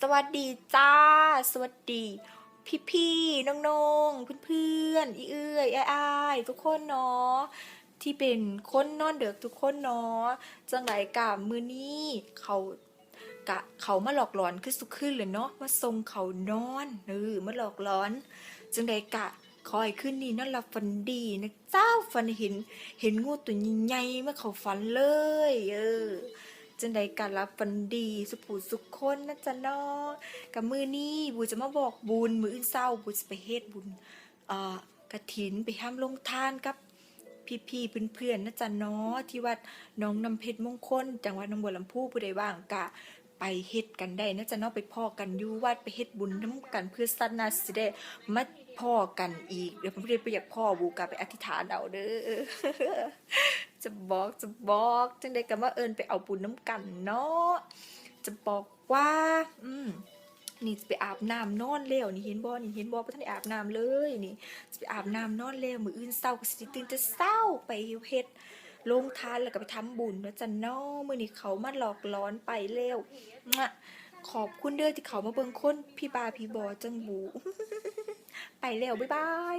สวัสดีจ้า สวัสดี พี่พี่ๆน้องๆเพื่อนๆอีเอื้อยอ้ายๆทุกคนเนาะที่เป็นคนนอนเด็กทุกคนเนาะจังไรกะมือนี้เขากะเขามาหลอกหลอนขึ้นสุขขึ้นเลยเนาะมาทรงเขานอนเออมาหลอกหลอน จังไรกะคอยขึ้นนี่นอนลับฝันดีนะเจ้าฝันเห็น เห็นงูตัวใหญ่ๆเมื่อเขาฝันเลย เออ จังใดการรับฟันดีสุผูสุขคนนะจ๊ะเนาะกับมือนี้บูจะมาบอกบุญมืออื่นเศร้าบูจะไปเฮ็ดบุญเอ่อกระถินไปห้ามลงทานกับพี่ๆเพื่อนๆนะจ๊ะนาะที่วัดน้องน้ำเพชรมงคลจังหวัดหนองบัวลำพูผู้ใดว่างกะไปเฮ็ดกันได้นะจ๊ะนาะไปพ่อกันอยู่วัดไปเฮ็ดบุญน้ำกันเพื่อสัตว์นาสิได้มาพ่อกันอีกเดี๋ยวผมเรียนไปอยากพ่อบูกะไปอธิษฐานเอาเด้อ จะบอกจะบอกจังใดกันว่าเอิญไปเอาบุญน้ำกันเนาะจะบอกว่า อืมนี่จะไปอาบน้ำนอนแล้วนี่เห็นบ่นี่เห็นบ่บ่ทันได้อาบน้ำเลยนี่จะไปอาบน้ำนอนแล้วมืออื่นเช้าก็สิตื่นจะเช้าไปเฮ็ดลงทานแล้วก็ไปทำบุญนะจ้ะเนาะมื้อนี้เขามาหลอกหลอนไปแล้วมะขอบคุณเด้อที่เขามาเบิ่งคนพี่บาพี่บอจังบู ไปแล้วบ๊ายบาย